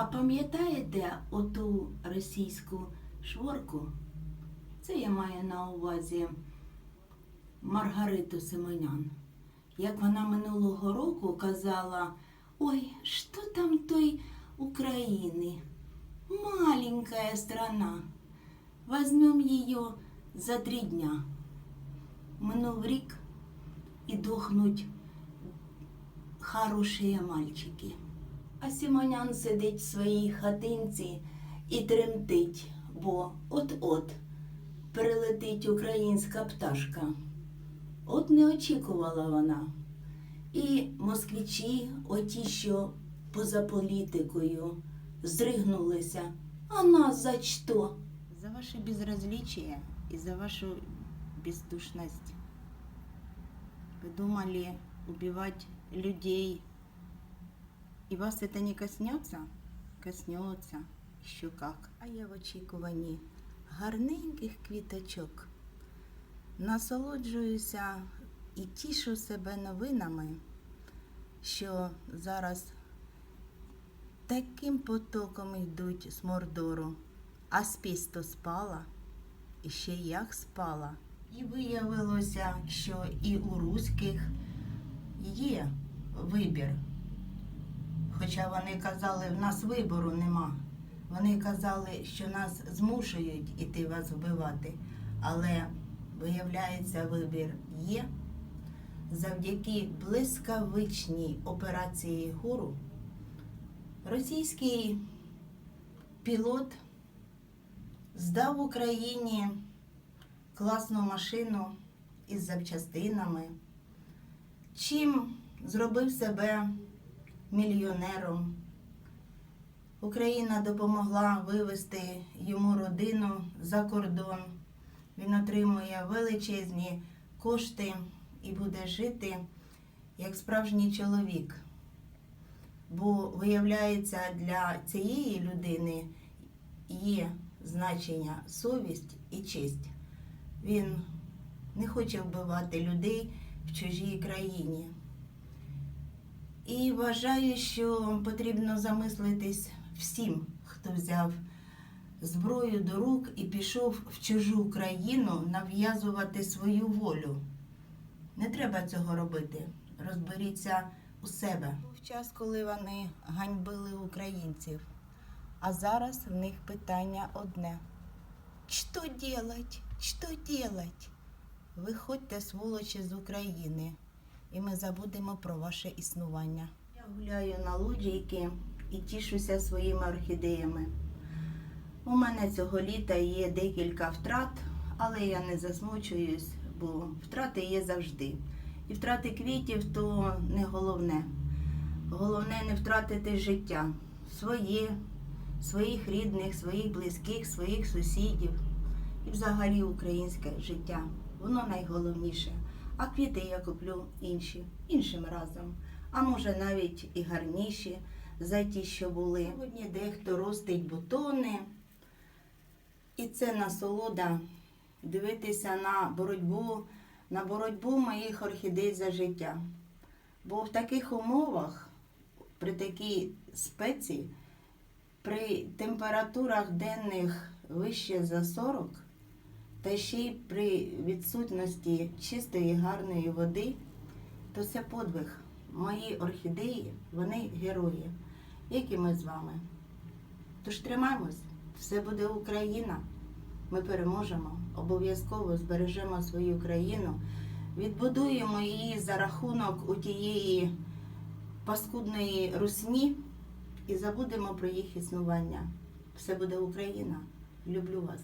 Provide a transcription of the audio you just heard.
А пам'ятаєте оту російську шворку? Це я маю на увазі Маргариту Симонян. Як вона минулого року казала, ой, що там той України? Маленькая страна. Возьмем ее за три дня. Минув рік і дохнуть хороші мальчики. А Симонян сидить в своїй хатинці і тремтить, бо от-от прилетить українська пташка. От не очікувала вона. І москвичі, оті, що поза політикою, здригнулися. А нас за що? За ваше безразличие и за вашу бездушность. Вы думали убивать людей, и вас это не коснется? Коснется. Еще как. А я в очікуванні гарненьких квіточок. Насолоджуюся і тішу себе новинами, що зараз таким потоком йдуть з Мордору. А спіс то спала, і ще як спала. І виявилося, що і у руських є вибір. Хоча вони казали, в нас вибору нема. Вони казали, що нас змушують іти вас вбивати. Але, виявляється, вибір є. Завдяки блискавичній операції Гуру російський пілот здав Україні класну машину із запчастинами, чим зробив себе мільйонером. Україна допомогла вивезти йому родину за кордон. Він отримує величезні кошти і буде жити як справжній чоловік. Бо, виявляється, для цієї людини є значення совість і честь. Він не хоче вбивати людей в чужій країні. Вважаю, що потрібно замислитись всім, хто взяв зброю до рук і пішов в чужу країну нав'язувати свою волю. Не треба цього робити. Розберіться у себе. Був час, коли вони ганьбили українців. А зараз в них питання одне. Що делать? Що делать? Виходьте, сволочі, з України, і ми забудемо про ваше існування. Гуляю на лоджійки і тішуся своїми орхідеями. У мене цього літа є декілька втрат, але я не засмучуюсь, бо втрати є завжди. І втрати квітів то не головне. Головне не втратити життя своє, своїх рідних, своїх близьких, своїх сусідів і взагалі українське життя. Воно найголовніше. А квіти я куплю інші, іншим разом. А може навіть і гарніші за ті, що були. Сьогодні дехто ростить бутони. І це насолода дивитися на боротьбу, на боротьбу моїх орхідей за життя. Бо в таких умовах, при такій спеці, при температурах денних вище за 40, та ще й при відсутності чистої гарної води, то це подвиг. Мої орхідеї, вони герої, як і ми з вами. Тож тримаємось, все буде Україна. Ми переможемо, обов'язково збережемо свою країну, відбудуємо її за рахунок у тієї паскудної русні і забудемо про їх існування. Все буде Україна. Люблю вас.